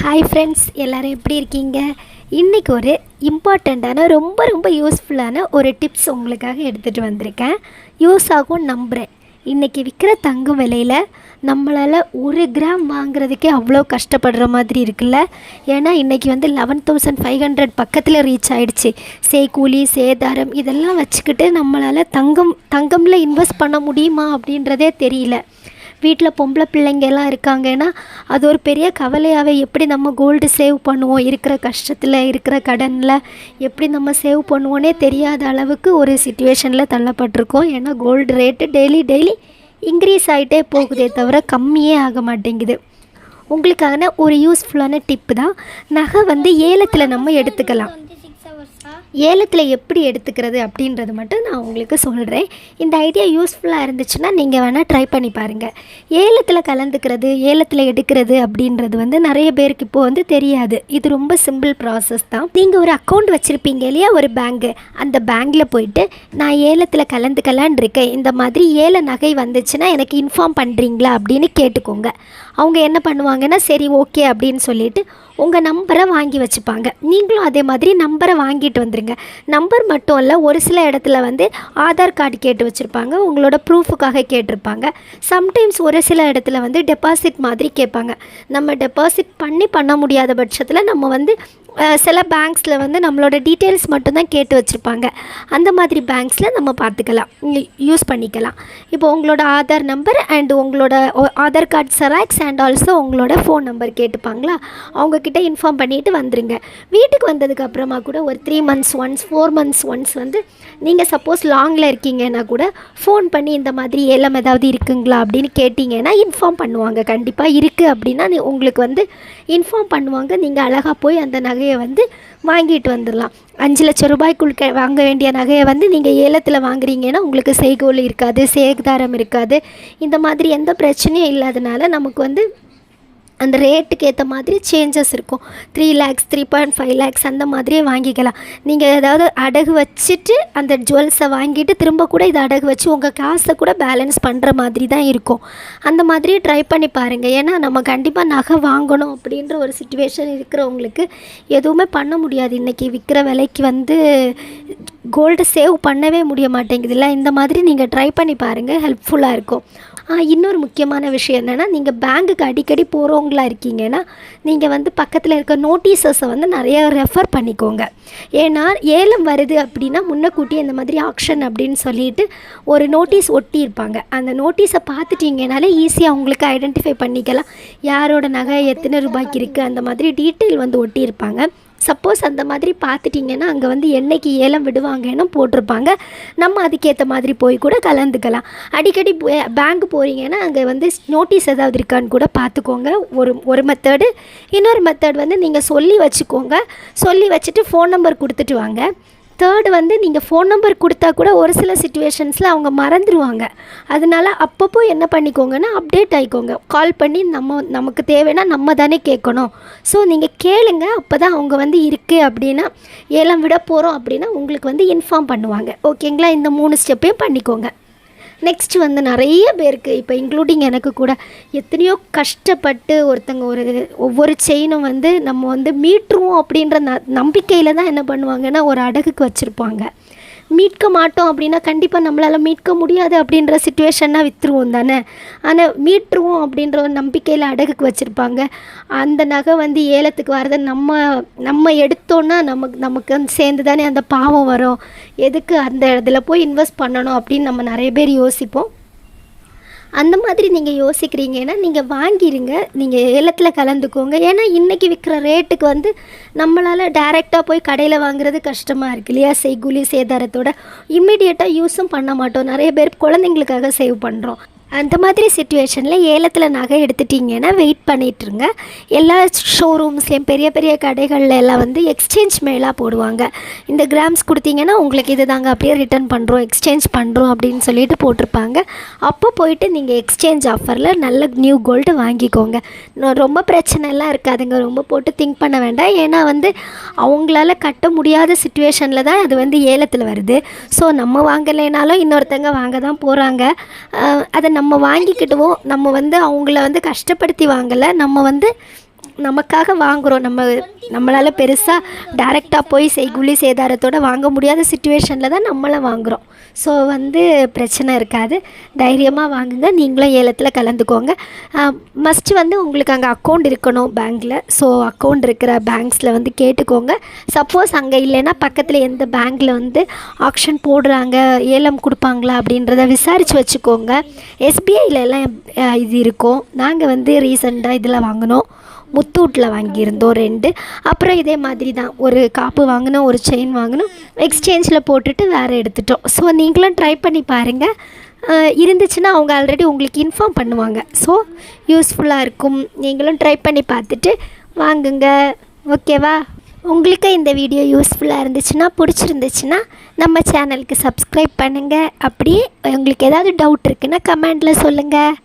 Hi friends எல்லோரும் எப்படி இருக்கீங்க? இன்றைக்கி ஒரு இம்பார்ட்டண்ட்டான ரொம்ப ரொம்ப யூஸ்ஃபுல்லான ஒரு டிப்ஸ் உங்களுக்காக எடுத்துகிட்டு வந்திருக்கேன். யூஸ் ஆகும் நம்புகிறேன் இன்றைக்கி விற்கிற தங்கம் விலையில் நம்மளால் ஒரு கிராம் வாங்குறதுக்கே அவ்வளோ கஷ்டப்படுற மாதிரி இருக்குல்ல? ஏன்னா இன்றைக்கி வந்து லெவன் தௌசண்ட் ஃபைவ் ஹண்ட்ரட் பக்கத்தில் ரீச் ஆகிடுச்சு சேக்கூலி சேதாரம் இதெல்லாம் வச்சுக்கிட்டு நம்மளால் தங்கம் தங்கமில் இன்வெஸ்ட் பண்ண முடியுமா அப்படின்றதே தெரியல. வீட்டில் பொம்பளை பிள்ளைங்கெல்லாம் இருக்காங்கன்னா அது ஒரு பெரிய கவலையாகவே எப்படி நம்ம கோல்டு சேவ் பண்ணுவோம்? இருக்கிற கஷ்டத்தில் இருக்கிற கடனில் எப்படி நம்ம சேவ் பண்ணுவோன்னே தெரியாத அளவுக்கு ஒரு சுச்சுவேஷனில் தள்ளப்பட்டிருக்கோம். ஏன்னா gold rate daily daily increase ஆகிட்டே போகுதே தவிர கம்மியே ஆக மாட்டேங்குது. உங்களுக்கான ஒரு யூஸ்ஃபுல்லான டிப்பு தான் நகை வந்து ஏலத்தில் நம்ம எடுத்துக்கலாம். ஏலத்தில் எப்படி எடுத்துக்கிறது அப்படின்றது மட்டும் நான் உங்களுக்கு சொல்கிறேன் இந்த ஐடியா யூஸ்ஃபுல்லாக இருந்துச்சுன்னா நீங்கள் வேணால் ட்ரை பண்ணி பாருங்கள் ஏலத்தில் கலந்துக்கிறது ஏலத்தில் எடுக்கிறது அப்படின்றது வந்து நிறைய பேருக்கு இப்போது வந்து தெரியாது. இது ரொம்ப சிம்பிள் ப்ராசஸ் தான். நீங்கள் ஒரு அக்கௌண்ட் வச்சுருப்பீங்க இல்லையா? ஒரு பேங்க்கு அந்த பேங்க்கில் போயிட்டு நான் ஏலத்தில் கலந்துக்கலான் இருக்கேன். இந்த மாதிரி ஏல நகை வந்துச்சுன்னா எனக்கு இன்ஃபார்ம் பண்ணுறீங்களா அப்படின்னு கேட்டுக்கோங்க. அவங்க என்ன பண்ணுவாங்கன்னா சரி ஓகே அப்படின்னு சொல்லிட்டு உங்கள் நம்பரை வாங்கி வச்சுப்பாங்க. நீங்களும் அதே மாதிரி நம்பரை வாங்கிட்டு வந்துடுங்க நம்பர் மட்டும் இல்லை ஒரு சில இடத்துல வந்து ஆதார் கார்டு கேட்டு வச்சுருப்பாங்க. உங்களோட ப்ரூஃபுக்காக கேட்டிருப்பாங்க. சம்டைம்ஸ் ஒரு சில இடத்துல வந்து டெபாசிட் மாதிரி கேட்பாங்க. நம்ம டெபாசிட் பண்ணி பண்ண முடியாத பட்சத்தில் நம்ம வந்து சில பேங்க்ஸில் வந்து நம்மளோட டீட்டெயில்ஸ் மட்டும்தான் கேட்டு வச்சுருப்பாங்க. அந்த மாதிரி பேங்க்ஸில் நம்ம பார்த்துக்கலாம். யூஸ் பண்ணிக்கலாம். இப்போ உங்களோட ஆதார் நம்பர் அண்ட் உங்களோட Aadhaar card Xerox and also உங்களோட ஃபோன் நம்பர் கேட்டுப்பாங்களா? அவங்கக்கிட்ட இன்ஃபார்ம் பண்ணிவிட்டு வந்துடுங்க வீட்டுக்கு வந்ததுக்கு அப்புறமா கூட ஒரு three months once four months once வந்து நீங்கள் சப்போஸ் லாங்கில் இருக்கீங்கன்னா கூட ஃபோன் பண்ணி இந்த மாதிரி ஏலம் ஏதாவது இருக்குங்களா அப்படின்னு கேட்டிங்கன்னா இன்ஃபார்ம் பண்ணுவாங்க. கண்டிப்பாக இருக்குது அப்படின்னா உங்களுக்கு வந்து இன்ஃபார்ம் பண்ணுவாங்க. நீங்கள் அழகாக போய் அந்த நகை நகையை வந்து வாங்கிட்டு வந்துடலாம். அஞ்சு லட்சம் ரூபாய்க்குள் வாங்க வேண்டிய நகையை வந்து நீங்கள் ஏலத்தில் வாங்குறீங்கன்னா உங்களுக்கு செய்கோல் இருக்காது சேகதாரம் இருக்காது. இந்த மாதிரி எந்த பிரச்சனையும் இல்லாதனால நமக்கு வந்து அந்த ரேட்டுக்கு ஏற்ற மாதிரி சேஞ்சஸ் இருக்கும். Three lakhs three point five lakhs அந்த மாதிரியே வாங்கிக்கலாம். நீங்கள் ஏதாவது அடகு வச்சுட்டு அந்த ஜுவல்ஸை வாங்கிட்டு திரும்ப கூட இதை அடகு வச்சு உங்கள் காசை கூட பேலன்ஸ் பண்ணுற மாதிரி தான் இருக்கும். அந்த மாதிரி ட்ரை பண்ணி பாருங்கள் ஏன்னா நம்ம கண்டிப்பாக நகை வாங்கணும் அப்படின்ற ஒரு சுச்சுவேஷன் இருக்கிறவங்களுக்கு எதுவுமே பண்ண முடியாது. இன்றைக்கி விற்கிற விலைக்கு வந்து கோல்டு சேவ் பண்ணவே முடிய மாட்டேங்குதுல்ல இந்த மாதிரி நீங்கள் ட்ரை பண்ணி பாருங்கள் ஹெல்ப்ஃபுல்லாக இருக்கும். இன்னொரு முக்கியமான விஷயம் என்னென்னா நீங்கள் பேங்க்குக்கு அடிக்கடி போகிறவங்களா இருக்கீங்கன்னா நீங்கள் வந்து பக்கத்தில் இருக்க நோட்டீஸஸை வந்து நிறைய ரெஃபர் பண்ணிக்கோங்க. ஏன்னா ஏலம் வருது அப்படின்னா முன்னக்கூட்டி இந்த மாதிரி ஆக்ஷன் அப்படின்னு சொல்லிட்டு ஒரு நோட்டீஸ் ஒட்டியிருப்பாங்க. அந்த நோட்டீஸை பார்த்துட்டீங்கனாலே ஈஸியாக உங்களுக்கு ஐடென்டிஃபை பண்ணிக்கலாம். யாரோட நகை எத்தனை ரூபாய்க்கு இருக்குது அந்த மாதிரி டீட்டெயில் வந்து ஒட்டியிருப்பாங்க. சப்போஸ் அந்த மாதிரி பார்த்துட்டிங்கன்னா அங்கே வந்து என்னைக்கு ஏலம் விடுவாங்கன்னு போட்டிருப்பாங்க. நம்ம அதுக்கேற்ற மாதிரி போய் கூட கலந்துக்கலாம். அடிக்கடி பேங்க் போகிறீங்கன்னா அங்கே வந்து நோட்டீஸ் ஏதாவது இருக்கான்னு கூட பார்த்துக்கோங்க. ஒரு ஒரு மெத்தடு இன்னொரு மெத்தட் வந்து நீங்கள் சொல்லி வச்சுக்கோங்க. சொல்லி வச்சுட்டு ஃபோன் நம்பர் கொடுத்துட்டு வாங்க. தேர்டு வந்து நீங்கள் ஃபோன் நம்பர் கொடுத்தா கூட ஒரு சில சுச்சுவேஷன்ஸில் அவங்க மறந்துடுவாங்க அதனால அப்பப்போ என்ன பண்ணிக்கோங்கன்னா அப்டேட் ஆகிக்கோங்க கால் பண்ணி நம்ம நமக்கு தேவைன்னா நம்ம தானே கேட்கணும். ஸோ நீங்கள் கேளுங்க. அப்போ தான் அவங்க வந்து இருக்குது அப்படின்னா ஏலம் விட போகிறோம் அப்படின்னா உங்களுக்கு வந்து இன்ஃபார்ம் பண்ணுவாங்க. ஓகேங்களா இந்த மூணு ஸ்டெப்பையும் பண்ணிக்கோங்க. நெக்ஸ்ட் வந்து நிறைய பேருக்கு இப்போ இன்க்ளூடிங் எனக்கு கூட எத்தனையோ கஷ்டப்பட்டு ஒருத்தங்க ஒரு ஒவ்வொரு செயினும் வந்து நம்ம வந்து மீட்டுருவோம் அப்படின்ற ந நம்பிக்கையில் தான் என்ன பண்ணுவாங்கன்னா ஒரு அடகுக்கு வச்சுருப்பாங்க. மீட்க மாட்டோம் அப்படின்னா கண்டிப்பாக நம்மளால் மீட்க முடியாது அப்படின்ற சுச்சுவேஷன்னா விற்றுருவோம் தானே? ஆனால் மீட்டுருவோம் அப்படின்ற ஒரு நம்பிக்கையில் அடகுக்கு வச்சுருப்பாங்க. அந்த நகை வந்து ஏலத்துக்கு வரதை நம்ம நம்ம எடுத்தோன்னா நமக்கு நமக்கு வந்து சேர்ந்து தானே அந்த பாவம் வரும். எதுக்கு அந்த இடத்துல போய் இன்வெஸ்ட் பண்ணணும் அப்படின்னு நம்ம நிறைய பேர் யோசிப்போம். அந்த மாதிரி நீங்கள் யோசிக்கிறீங்கன்னா நீங்கள் வாங்கிடுங்க நீங்கள் ஏலத்தில் கலந்துக்கோங்க. ஏன்னா இன்றைக்கி விற்கிற ரேட்டுக்கு வந்து நம்மளால் டைரெக்டாக போய் கடையில் வாங்குறது கஷ்டமாக இருக்கு. இல்லையா? செய்கூலி சேதாரத்தோட இம்மிடியேட்டாக யூஸும் பண்ண மாட்டோம். நிறைய பேர் குழந்தைங்களுக்காக சேவ் பண்ணுறோம் அந்த மாதிரி சுச்சுவேஷனில் ஏலத்தில் நகை எடுத்துட்டிங்கன்னா வெயிட் பண்ணிகிட்ருங்க எல்லா ஷோரூம்ஸ்லேயும் பெரிய பெரிய கடைகளில் எல்லாம் வந்து எக்ஸ்சேஞ்ச் மேலாக போடுவாங்க. இந்த கிராம்ஸ் கொடுத்தீங்கன்னா உங்களுக்கு இது தாங்க அப்படியே ரிட்டர்ன் பண்ணுறோம் எக்ஸ்சேஞ்ச் பண்ணுறோம் அப்படின்னு சொல்லிட்டு போட்டிருப்பாங்க. அப்போ போயிட்டு நீங்கள் எக்ஸ்சேஞ்ச் ஆஃபரில் நல்ல நியூ கோல்டு வாங்கிக்கோங்க. ரொம்ப பிரச்சனைலாம் இருக்காதுங்க ரொம்ப போட்டு திங்க் பண்ண வேண்டாம். ஏன்னா வந்து அவங்களால கட்ட முடியாத சுச்சுவேஷனில் தான் அது வந்து ஏலத்தில் வருது. ஸோ நம்ம வாங்கலைனாலும் இன்னொருத்தங்க வாங்க தான் போகிறாங்க அதை நம்ம வாங்கிக்கிட்டுவோம் நம்ம வந்து அவங்கள வந்து கஷ்டப்படுத்தி வாங்கலை. நம்ம வந்து நமக்காக வாங்குகிறோம் நம்ம நம்மளால் பெருசாக டைரெக்டாக போய் செய்குலி சேதாரத்தோட வாங்க முடியாத சுச்சுவேஷனில் தான் நம்மளும் வாங்குகிறோம் ஸோ வந்து பிரச்சனை இருக்காது. தைரியமாக வாங்குங்க. நீங்களும் ஏலத்தில் கலந்துக்கோங்க. மஸ்ட்டு வந்து உங்களுக்கு அங்கே அக்கௌண்ட் இருக்கணும் பேங்க்கில் ஸோ அக்கௌண்ட் இருக்கிற பேங்க்ஸில் வந்து கேட்டுக்கோங்க. சப்போஸ் அங்கே இல்லைன்னா பக்கத்தில் எந்த பேங்க்கில் வந்து ஆக்ஷன் போடுறாங்க ஏலம் கொடுப்பாங்களா அப்படின்றத விசாரித்து வச்சுக்கோங்க. எஸ்பிஐயிலலாம் எல்லாம் இது இருக்கும். நாங்கள் வந்து ரீசெண்டாக இதில் வாங்கினோம். முத்தூட்டில் வாங்கியிருந்தோம் ரெண்டு. அப்புறம் இதே மாதிரி தான் ஒரு காப்பு வாங்கினோம் ஒரு செயின் வாங்கினோம். எக்ஸ்சேஞ்சில் போட்டுட்டு வேறு எடுத்துட்டோம். ஸோ நீங்களும் ட்ரை பண்ணி பாருங்கள் இருந்துச்சுன்னா அவங்க ஆல்ரெடி உங்களுக்கு இன்ஃபார்ம் பண்ணுவாங்க. ஸோ யூஸ்ஃபுல்லாக இருக்கும். நீங்களும் ட்ரை பண்ணி பார்த்துட்டு வாங்குங்க. ஓகேவா உங்களுக்கு இந்த வீடியோ யூஸ்ஃபுல்லாக இருந்துச்சுன்னா பிடிச்சிருந்துச்சுன்னா நம்ம சேனலுக்கு சப்ஸ்கிரைப் பண்ணுங்கள் அப்படியே உங்களுக்கு ஏதாவது டவுட் இருக்குன்னா கமெண்டில் சொல்லுங்கள்